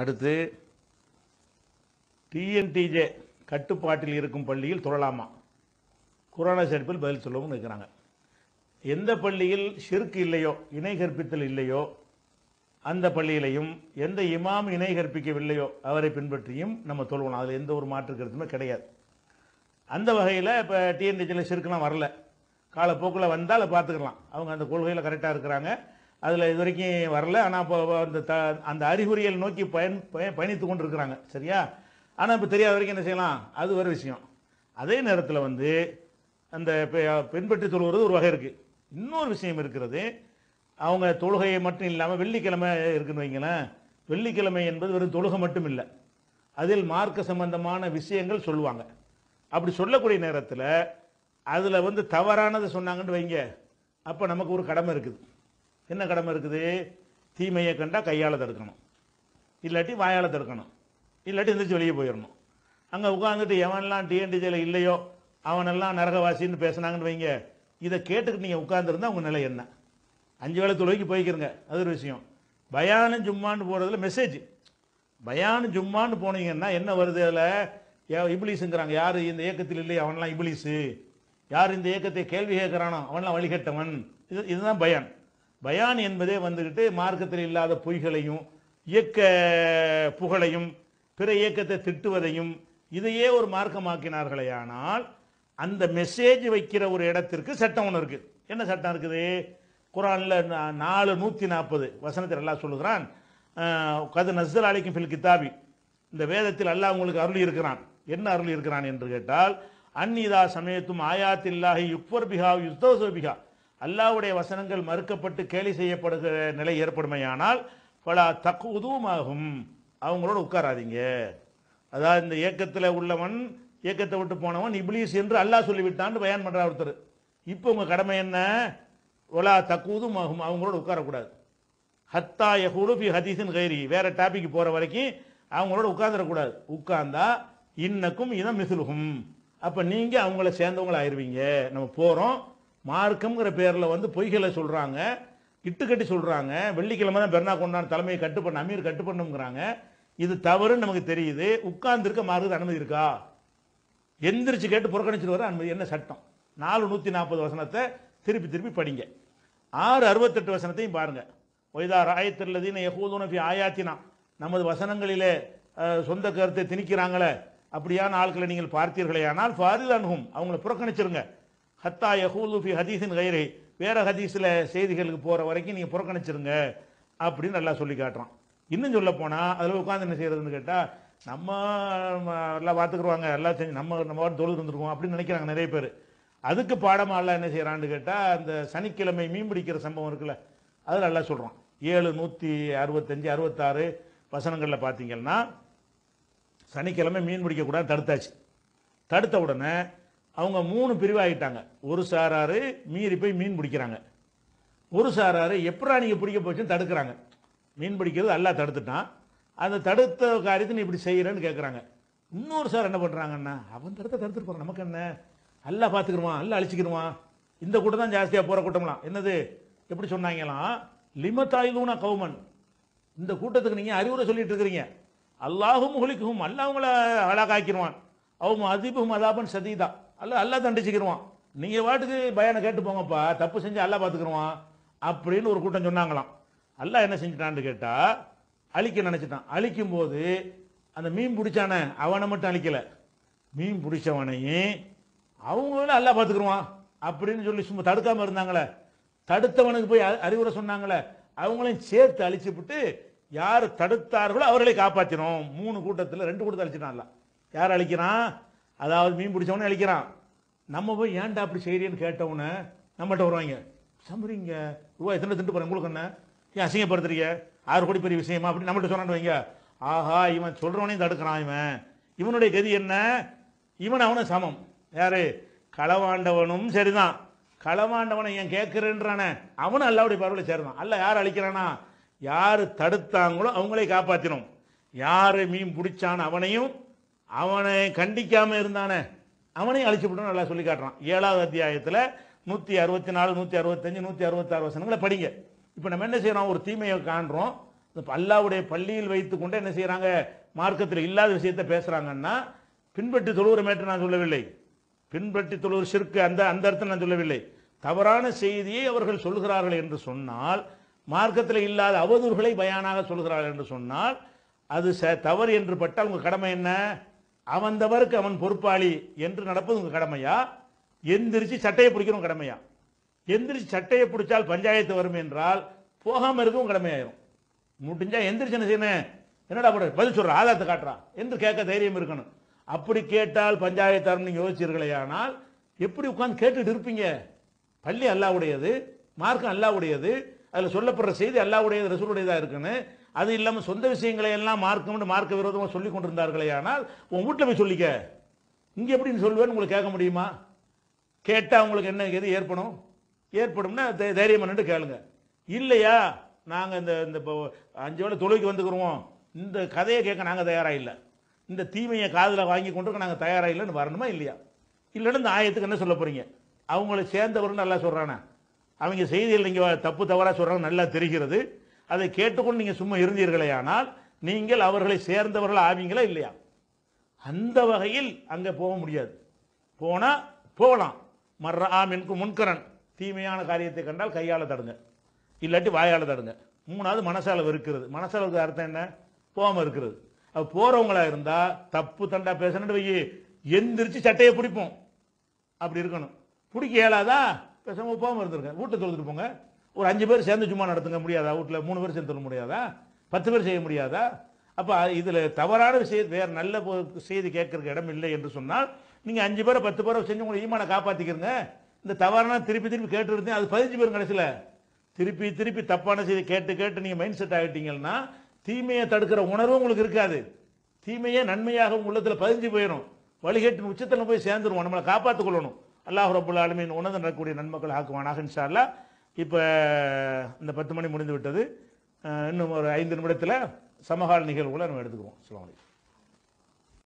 அடுத்து டிஎன்டிஜே கட்டுப்பாட்டில் இருக்கும் பள்ளியில் தொழலாமா கொரோனா சேர்ப்பில் பதில் சொல்லவும் இருக்கிறாங்க எந்த பள்ளியில் ஷிர்க் இல்லையோ இணை கற்பித்தல் இல்லையோ அந்த பள்ளியிலையும் எந்த இமாம் இணை கற்பிக்கவில்லையோ அவரை பின்பற்றியும் நம்ம தொழுவணும் அதில் எந்த ஒரு மாற்று கருத்துமே கிடையாது. அந்த வகையில் இப்போ டிஎன்டிஜியில் ஷிர்க்லாம் வரல. காலப்போக்கில் வந்தால் பார்த்துக்கலாம். அவங்க அந்த கொள்கையில் கரெக்டாக இருக்கிறாங்க. அதில் இது வரைக்கும் வரல. ஆனால் இப்போ அந்த த அந்த அறிகுறிகள் நோக்கி பயன் பய- பயணித்து கொண்டு இருக்கிறாங்க சரியா? ஆனால் இப்போ தெரியாத வரைக்கும் என்ன செய்யலாம்? அது ஒரு விஷயம். அதே நேரத்தில் வந்து அந்த பெ- பின்பற்றி தொழுவது ஒரு வகை இருக்குது இன்னொரு விஷயம் இருக்கிறது அவங்க தொழுகையை மட்டும் இல்லாமல் வெள்ளிக்கிழமை இருக்குன்னு வைங்களேன். வெள்ளிக்கிழமை என்பது வெறும் தொழுகை மட்டும் இல்லை. அதில் மார்க்க சம்பந்தமான விஷயங்கள் சொல்லுவாங்க. அப்படி சொல்லக்கூடிய நேரத்தில் அதில் வந்து தவறானதை சொன்னாங்கன்னு வைங்க. அப்போ நமக்கு ஒரு கடமை இருக்குது. என்ன கடமை இருக்குது? தீமையை கண்டால் கையால் தடுக்கணும். இல்லாட்டி வாயால் தடுக்கணும். இல்லாட்டி எந்திரிச்சு வெளியே போயிடணும் அங்கே உட்காந்துட்டு எவன்லாம் டிஎன்டிஜியில் இல்லையோ அவனெல்லாம் நரகவாசின்னு பேசுனாங்கன்னு வைங்க. இதை கேட்டுக்கிட்டு நீங்கள் உட்காந்துருந்தா உங்கள் நிலை என்ன? அஞ்சு வேளை தொழுகைக்கு போய்க்கிறங்க அது ஒரு விஷயம். பயானு ஜும்மான்னு போகிறதுல மெசேஜ் பயானு ஜும்மான்னு போனீங்கன்னா என்ன வருது அதில்? இபிலிஸுங்கிறாங்க. யார் இந்த இயக்கத்தில் இல்லை அவன்லாம் இபிலிஸு. யார் இந்த இயக்கத்தை கேள்வி கேட்குறானோ அவன்லாம் வழிகட்டவன். இது இதுதான் பயான். பயான் என்பதே வந்துக்கிட்டு மார்க்கத்தில் இல்லாத பொய்களையும் இயக்க புகழையும் பிற இயக்கத்தை திட்டுவதையும் இதையே ஒரு மார்க்கமாக்கினார்களே ஆனால் அந்த மெசேஜ் வைக்கிற ஒரு இடத்திற்கு சட்டம் ஒன்று இருக்குது என்ன சட்டம் இருக்குது? குரானில் நாலு நூற்றி நாற்பது வசனத்தில் எல்லாம் சொல்லுகிறான் கது நசல் அலைக்கும் ஃபில் கித்தாபி. இந்த வேதத்தில் அல்லாஹ் உங்களுக்கு அருள் இருக்கிறான். என்ன அருள் இருக்கிறான் என்று கேட்டால் அந்நிதா சமயத்தும் ஆயாத்தில்லாஹி யுக்வர் பிகா யுஸ்தோசோ பிகா அல்லாவுடைய வசனங்கள் மறுக்கப்பட்டு கேலி செய்யப்படுகிற நிலை ஏற்படுமையானால் பல தக்குதுமாகும் அவங்களோட உட்காராதீங்க. அதாவது இந்த இயக்கத்தில் உள்ளவன் இயக்கத்தை விட்டு போனவன் இப்ளீஸ் என்று அல்லாஹ் சொல்லிவிட்டான்னு பயன் பண்ணுற ஒருத்தர். இப்போ உங்கள் கடமை என்ன? ஒலா தக்குவதும் ஆகும் அவங்களோட உட்காரக்கூடாது. ஹத்தா யஹூலு பி ஹதீஸின் கைரி. வேறு டாபிக் போகிற வரைக்கும் அவங்களோட உட்காந்துடக்கூடாது உட்கார்ந்தா இன்னக்கும் இதான் மிசுலுகும். அப்போ நீங்கள் அவங்கள சேர்ந்தவங்கள ஆயிடுவீங்க நம்ம போகிறோம் மார்க்கம்ங்கிற பேரில் வந்து பொய்களை சொல்கிறாங்க இட்டுக்கட்டி சொல்கிறாங்க வெள்ளிக்கிழமை தான் பெருனா கொண்டான் தலைமையை கட்டு பண்ண அமீர் கட்டு பண்ணுங்கிறாங்க. இது தவறுன்னு நமக்கு தெரியுது. உட்கார்ந்துருக்க இருக்க அனுமதி இருக்கா? எந்திரிச்சு கேட்டு புறக்கணிச்சிட்டு வர அனுமதி என்ன சட்டம்? நாலு நூற்றி நாற்பது வசனத்தை திருப்பி திருப்பி படிங்க. ஆறு அறுபத்தெட்டு வசனத்தையும் பாருங்கள் ஒய்தா ராயத்தில்லதீன யகூதுன ஃபி ஆயாத்தினா. நமது வசனங்களிலே சொந்த கருத்தை திணிக்கிறாங்களே. அப்படியான ஆட்களை நீங்கள் பார்த்தீர்களே ஆனால் ஃபாரில் அனுகும் அவங்கள புறக்கணிச்சிருங்க. ஹத்தா யஹூது ஹதீஸின் கைரை வேறு ஹதீஸில் செய்திகளுக்கு போகிற வரைக்கும் நீங்கள் புறக்கணிச்சிருங்க அப்படின்னு நல்லா சொல்லி காட்டுறான். இன்னும் சொல்ல போனால் அதில் உட்காந்து என்ன செய்கிறதுன்னு கேட்டால் நம்ம எல்லாம் பார்த்துக்குருவாங்க எல்லாம் செஞ்சு நம்ம நம்ம பாட்டு தொழுது இருந்துருக்கோம் அப்படின்னு நினைக்கிறாங்க நிறைய பேர். அதுக்கு பாடமாக எல்லாம் என்ன செய்கிறான்னு கேட்டால் அந்த சனிக்கிழமை மீன் பிடிக்கிற சம்பவம் இருக்குல்ல அதில் எல்லாம் சொல்கிறோம் ஏழு நூற்றி அறுபத்தஞ்சு அறுபத்தாறு வசனங்களில் பார்த்தீங்கன்னா சனிக்கிழமை மீன் பிடிக்கக்கூடாது தடுத்தாச்சு. தடுத்த உடனே அவங்க மூணு பிரிவாகிட்டாங்க. ஒரு சாராரு மீறி போய் மீன் பிடிக்கிறாங்க. ஒரு சாராரு எப்படா நீங்கள் பிடிக்க போச்சுன்னு தடுக்கிறாங்க. மீன் பிடிக்கிறது எல்லாம் தடுத்துட்டான். அந்த தடுத்த காரியத்தை நீ இப்படி செய்கிறேன்னு கேட்குறாங்க இன்னொரு சார் என்ன பண்ணுறாங்கன்னா அவன் தடுத்த தடுத்துட்டு நமக்கு என்ன? எல்லாம் பார்த்துக்கிடுவான் எல்லாம் அழிச்சிக்கிடுவான் இந்த கூட்டம் தான் ஜாஸ்தியாக போகிற கூட்டம்லாம். என்னது? எப்படி சொன்னாங்களாம் லிமத்தாயுதூனா கவுமன் இந்த கூட்டத்துக்கு நீங்கள் அறிவுரை சொல்லிட்டு இருக்கிறீங்க. அல்லாஹும் ஹொலிக்கும் அல்லாஹ் உங்களை அழகாக்கிடுவான் அவங்க அதிபும் அதாபன் சதிதான் அல்ல அல்லா தண்டிச்சுக்கிடுவான் நீங்கள் வாட்டுக்கு பயனை கேட்டு போங்கப்பா தப்பு செஞ்சு அல்லா பார்த்துக்கிடுவான் அப்படின்னு ஒரு கூட்டம் சொன்னாங்களாம். அல்லா என்ன செஞ்சிட்டான்னு கேட்டால் அழிக்க நினச்சிட்டான். அழிக்கும் போது அந்த மீன் பிடிச்சானே அவனை மட்டும் அழிக்கலை. மீன் பிடிச்சவனையும் அவங்களும் அல்லா பார்த்துக்கிடுவான் அப்படின்னு சொல்லி சும்மா தடுக்காமல் இருந்தாங்களே. தடுத்தவனுக்கு போய் அறிவுரை சொன்னாங்களே. அவங்களையும் சேர்த்து அழிச்சுவிட்டு யார் தடுத்தார்களோ அவர்களை காப்பாற்றினோம் மூணு கூட்டத்தில் ரெண்டு கூட்டத்தை அழிச்சிட்டான்ல யார் அழிக்கிறான்? அதாவது மீன் பிடிச்சவனே அழிக்கிறான். நம்ம போய் ஏன்டா அப்படி செய்கிறேன்னு கேட்டவன நம்மகிட்ட வருவாங்க. சம்பரிங்க ரூபா எத்தனை திண்டு போகிறேன் உங்களுக்கு என்ன? ஏன் அசிங்கப்படுத்துறீங்க? ஆறு கோடி பெரிய விஷயமா? அப்படி நம்மகிட்ட சொன்னான்னு வைங்க. ஆஹா இவன் சொல்கிறவனையும் தடுக்கிறான் இவன். இவனுடைய கதி என்ன? இவன் அவனும் சமம். யாரு? களவாண்டவனும் சரிதான். களவாண்டவனை ஏன் கேட்குறேன்றானே அவனும் அல்லாவுடைய பார்வையில் சேருதான் அல்ல யார் அழிக்கிறானா? யார் தடுத்தாங்களோ அவங்களே காப்பாற்றினோம் யார் மீன் பிடிச்சான் அவனையும் அவனை கண்டிக்காம இருந்தானே அவனையும் அழிச்சு விட்டு நல்லா சொல்லி காட்டுறான். ஏழாவது அத்தியாயத்தில் நூற்றி அறுபத்தி நாலு நூற்றி அறுபத்தஞ்சு நூற்றி அறுபத்தாறு வசனங்களை படிங்க. இப்போ நம்ம என்ன செய்கிறோம் ஒரு தீமையை காண்றோம். அல்லாவுடைய பள்ளியில் வைத்து கொண்டு என்ன செய்கிறாங்க மார்க்கத்தில் இல்லாத விஷயத்தை பேசுகிறாங்கன்னா பின்பற்றி தொழுகிற மேட்டு நான் சொல்லவில்லை. பின்பற்றி தொழுகிற சிறுக்கு அந்த அந்த அர்த்தம் நான் சொல்லவில்லை. தவறான செய்தியை அவர்கள் சொல்கிறார்கள் என்று சொன்னால் மார்க்கத்தில் இல்லாத அவதூறுகளை பயானாக சொல்கிறார்கள் என்று சொன்னால் அது ச- தவறு என்று பட்டால் உங்கள் கடமை என்ன? அவந்தவருக்கு அவன் பொறுப்பாளி என்று நடப்பது உங்க கடமையா? எந்திரிச்சு சட்டையை பிடிக்கணும் கடமையா? எந்திரிச்சு சட்டையை பிடிச்சால் பஞ்சாயத்து வரும் என்றால் போகாம இருக்கவும் கடமையாயிரும். முடிஞ்சா எந்திரிச்சு என்ன செய்யணும்? என்னடா பண்ற பதில் சொல்ற ஆதாரத்தை காட்டுறான் என்று கேட்க தைரியம் இருக்கணும். அப்படி கேட்டால் பஞ்சாயத்து வரும் நீங்க யோசிச்சீர்களே ஆனால் எப்படி உட்காந்து கேட்டுட்டு இருப்பீங்க? பள்ளி அல்லாவுடையது மார்க்கம் அல்லாவுடையது அதில் சொல்லப்படுற செய்தி அல்லாவுடையது ரசூலுடையதாக இருக்குன்னு அது இல்லாமல் சொந்த விஷயங்களை எல்லாம் மார்க்கம்னு மார்க்க விரோதமாக சொல்லி கொண்டிருந்தார்களே ஆனால் உன் வீட்டில் போய் சொல்லிக்க. இங்கே எப்படி சொல்லுவேன்னு உங்களுக்கு கேட்க முடியுமா? கேட்டால் உங்களுக்கு என்ன எது ஏற்படும்? ஏற்படும்னா தை- தைரியம் பண்ணிட்டு கேளுங்க. இல்லையா? நாங்கள் இந்த இந்த இப்போ அஞ்சு வேலை தொழுகைக்கு வந்துக்கிறோம். இந்த கதையை கேட்க நாங்கள் தயாராக இல்லை. இந்த தீமையை காதில் வாங்கி கொண்டு நாங்கள் தயாராக இல்லைன்னு வரணுமா இல்லையா? இல்லைன்னு இந்த ஆயத்துக்கு என்ன சொல்ல போகிறீங்க அவங்கள சேர்ந்தவர்னு நல்லா சொல்கிறானே அவங்க செய்தியில் நீங்கள் தப்பு தவறாக சொல்கிறாங்க நல்லா தெரிகிறது. அதை கேட்டுக்கொண்டு நீங்கள் சும்மா இருந்தீர்களே ஆனால் நீங்கள் அவர்களை சேர்ந்தவர்கள் ஆவீங்களா இல்லையா? அந்த வகையில் அங்கே போக முடியாது. போனால் போகலாம். மர்ற ஆமின்கு முன்கரன். தீமையான காரியத்தை கண்டால் கையால் தடுங்க. இல்லாட்டி வாயால் தடுங்க. மூணாவது மனசால் வெறுக்கிறது. மனசளவுக்கு இருக்கிற அர்த்தம் என்ன? போகாமல் இருக்கிறது. அது போகிறவங்களாக இருந்தால் தப்பு தண்டா பேசணுன்னு வையே. எந்திரிச்சு சட்டையை பிடிப்போம். அப்படி இருக்கணும். பிடிக்க இயலாதா? பேசாமல் போகாம இருந்திருங்க வீட்டை தொழுதுட்டு போங்க. ஒரு அஞ்சு பேர் சேர்ந்து சும்மா நடத்துங்க முடியாதா? வீட்டில் மூணு பேர் சேர்ந்து தொழ முடியாதா? பத்து பேர் செய்ய முடியாதா? அப்போ இதில் தவறான விஷயம் வேறு நல்ல செய்தி கேட்கறதுக்கு இடம் இல்லை என்று சொன்னால் நீங்கள் அஞ்சு பேரை பத்து பேரை செஞ்சு உங்களை ஈமான காப்பாற்றிக்கிறங்க இந்த தவறான திருப்பி திருப்பி கேட்டுருந்தேன் அது பதிஞ்சு பேரும் கடைசியில் திருப்பி திருப்பி தப்பான செய்தி கேட்டு கேட்டு நீங்கள் மைண்ட் செட் ஆகிட்டீங்கன்னா தீமையை தடுக்கிற உணர்வும் உங்களுக்கு இருக்காது. தீமையே நன்மையாக உள்ளத்தில் பதிஞ்சு போயிடும் வழிகேட்டின் உச்சத்தில் போய் சேர்ந்துருவோம். நம்மளை காப்பாற்றிக்கொள்ளணும் அல்லாஹ் ரபுல் ஆலமீன் உணர்ந்து நடக்கக்கூடிய நன்மக்கள் ஆக்குவானாக இன்ஷால்லா இப்போ இந்த பத்து மணி முடிந்து விட்டது. இன்னும் ஒரு ஐந்து நிமிடத்தில் சமகால நிகழ்வுகளை நம்ம எடுத்துக்குவோம். அஸ்ஸலாமு